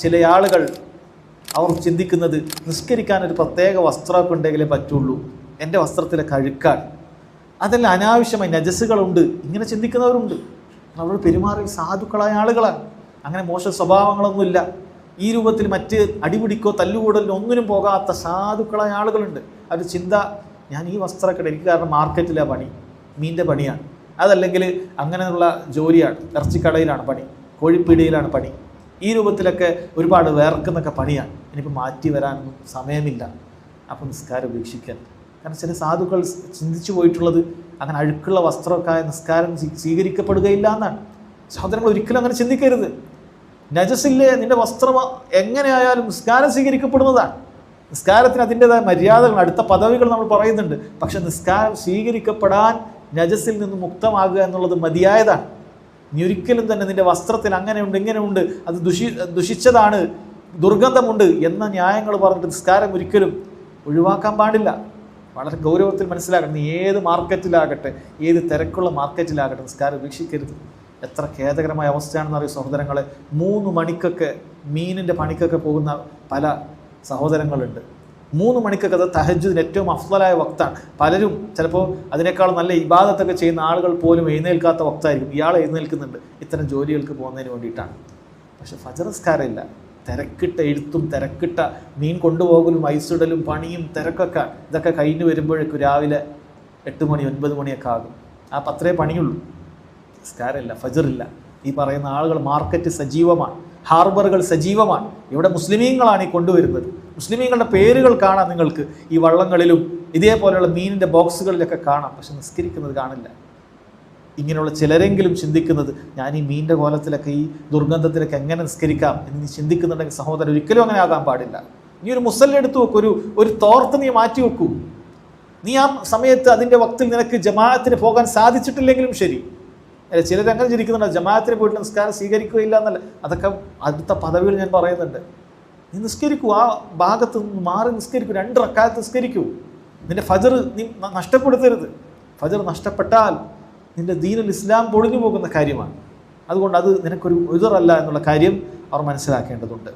ചില ആളുകൾ അവർ ചിന്തിക്കുന്നത് നിസ്കരിക്കാൻ ഒരു പ്രത്യേക വസ്ത്രമൊക്കെ ഉണ്ടെങ്കിലേ പറ്റുള്ളൂ. എന്റെ വസ്ത്രത്തിലെ കഴുക്കാണ് അതെല്ലാം അനാവശ്യമായി നജസ്സുകളുണ്ട്. ഇങ്ങനെ ചിന്തിക്കുന്നവരുണ്ട്. അവർ പെരുമാറി സാധുക്കളായ ആളുകളാണ്. അങ്ങനെ മോശ സ്വഭാവങ്ങളൊന്നുമില്ല. ഈ രൂപത്തിൽ മറ്റ് അടിപിടിക്കോ തല്ലുകൂടലിനോ ഒന്നിനും പോകാത്ത സാധുക്കളായ ആളുകളുണ്ട്. അവർ ചിന്ത ഞാൻ ഈ വസ്ത്രമൊക്കെ എനിക്ക് കാരണം മാർക്കറ്റിലെ പണി. മീന്റെ പണിയാണ്. അതല്ലെങ്കിൽ അങ്ങനെയുള്ള ജോലിയാണ്. ഇറച്ചിക്കടയിലാണ് പണി. കോഴിപ്പീടിയിലാണ് പണി. ഈ രൂപത്തിലൊക്കെ ഒരുപാട് വേർക്കുന്നൊക്കെ പണിയാണ് ഇനിയിപ്പോൾ മാറ്റി വരാനൊന്നും സമയമില്ല. അപ്പം നിസ്കാരം ഉപേക്ഷിക്കാൻ. കാരണം ചില സാധുക്കൾ ചിന്തിച്ചു പോയിട്ടുള്ളത് അങ്ങനെ അഴുക്കുള്ള വസ്ത്രമൊക്കെ നിസ്കാരം സ്വീ- സ്വീകരിക്കപ്പെടുകയില്ല എന്നാണ്. സഹോദരങ്ങൾ ഒരിക്കലും അങ്ങനെ ചിന്തിക്കരുത്. നജസില്ലേ നിന്റെ വസ്ത്രം എങ്ങനെയായാലും നിസ്കാരം സ്വീകരിക്കപ്പെടുന്നതാണ്. നിസ്കാരത്തിന് അതിന്റെതായ മര്യാദകൾ അടുത്ത പദവികൾ നമ്മൾ പറയുന്നുണ്ട്. പക്ഷെ നിസ്കാരം സ്വീകരിക്കപ്പെടാൻ നജസിൽ നിന്ന് മുക്തമാകുക എന്നുള്ളത് മതിയായതാണ്. നീ ഒരിക്കലും തന്നെ നിന്റെ വസ്ത്രത്തിൽ അങ്ങനെയുണ്ട് ഇങ്ങനെയുണ്ട് അത് ദുഷി ദുഷിച്ചതാണ് ദുർഗന്ധമുണ്ട് എന്ന ന്യായങ്ങൾ പറഞ്ഞിട്ട് നിസ്കാരം ഒരിക്കലും ഒഴിവാക്കാൻ പാടില്ല. വളരെ ഗൗരവത്തിൽ മനസ്സിലാക്കണം നീ ഏത് മാർക്കറ്റിലാകട്ടെ ഏത് തിരക്കുള്ള മാർക്കറ്റിലാകട്ടെ നിസ്കാരം ഉപേക്ഷിക്കരുത്. എത്ര ഖേദകരമായ അവസ്ഥയാണെന്ന് അറിയും സഹോദരങ്ങളെ? മൂന്ന് മണിക്കൊക്കെ മീനിന്റെ പണിക്കൊക്കെ പോകുന്ന പല സഹോദരങ്ങളുണ്ട്. മൂന്ന് മണിക്കൊക്കെ അത് തഹജുദിന് ഏറ്റവും അഫ്സലായ വക്താണ്. പലരും ചിലപ്പോൾ അതിനേക്കാൾ നല്ല ഇബാദത്തൊക്കെ ചെയ്യുന്ന ആളുകൾ പോലും എഴുന്നേൽക്കാത്ത വക്തായിരിക്കും. ഇയാൾ എഴുന്നേൽക്കുന്നുണ്ട്. ഇത്തരം ജോലികൾക്ക് പോകുന്നതിന് വേണ്ടിയിട്ടാണ്. പക്ഷെ ഫജറസ്കാരമില്ല തിരക്കിട്ട എഴുത്തും തിരക്കിട്ട മീൻ കൊണ്ടുപോകലും ഐസിടലും പണിയും തിരക്കൊക്കെ ഇതൊക്കെ കഴിഞ്ഞ് വരുമ്പോഴേക്കും രാവിലെ എട്ട് മണി ഒൻപത് മണിയൊക്കെ ആകും. ആ പത്രേ പണിയുള്ളൂ. നിസ്കാരമില്ല ഫജറില്ല. ഈ പറയുന്ന ആളുകൾ മാർക്കറ്റ് സജീവമാണ്. ഹാർബറുകൾ സജീവമാണ്. ഇവിടെ മുസ്ലിമീങ്ങളാണ് ഈ കൊണ്ടുവരുന്നത്. മുസ്ലിമീങ്ങളുടെ പേരുകൾ കാണാം നിങ്ങൾക്ക് ഈ വള്ളങ്ങളിലും ഇതേപോലെയുള്ള മീനിന്റെ ബോക്സുകളിലൊക്കെ കാണാം പക്ഷെ നിസ്കരിക്കുന്നത് കാണില്ല. ഇങ്ങനെയുള്ള ചിലരെങ്കിലും ചിന്തിക്കുന്നത് ഞാൻ ഈ മീനിന്റെ കോലത്തിലൊക്കെ ഈ ദുർഗന്ധത്തിലൊക്കെ എങ്ങനെ നിസ്കരിക്കാം? എന്ന് നീ ചിന്തിക്കുന്നുണ്ടെങ്കിൽ സഹോദരൻ ഒരിക്കലും അങ്ങനെ ആകാൻ പാടില്ല. നീ ഒരു മുസല്ല എടുത്തു ഒരു ഒരു തോർത്ത് നീ മാറ്റി വെക്കൂ. നീ ആ സമയത്ത് അതിന്റെ വക്തിൽ നിനക്ക് ജമാഅത്തിന് പോകാൻ സാധിച്ചിട്ടില്ലെങ്കിലും ശരി. അല്ല ചിലരങ്ങനെ ചിരിക്കുന്നുണ്ട് ജമാഅത്തിന് പോയിട്ട് നിസ്കാരം സ്വീകരിക്കുകയില്ല എന്നല്ല. അതൊക്കെ അടുത്ത പദവികൾ ഞാൻ പറയുന്നുണ്ട്. നീ നിസ്കരിക്കൂ. ആ ഭാഗത്ത് നിന്ന് മാറി നിസ്കരിക്കൂ. രണ്ട് റക്കാലത്ത് നിസ്കരിക്കൂ. നിന്റെ ഫജർ നീ നഷ്ടപ്പെടുത്തരുത്. ഫജർ നഷ്ടപ്പെട്ടാൽ നിന്റെ ദീനുൽ ഇസ്ലാം പൊളിഞ്ഞു പോകുന്ന കാര്യമാണ്. അതുകൊണ്ട് അത് നിനക്കൊരു എതിറല്ല എന്നുള്ള കാര്യം അവർ മനസ്സിലാക്കേണ്ടതുണ്ട്.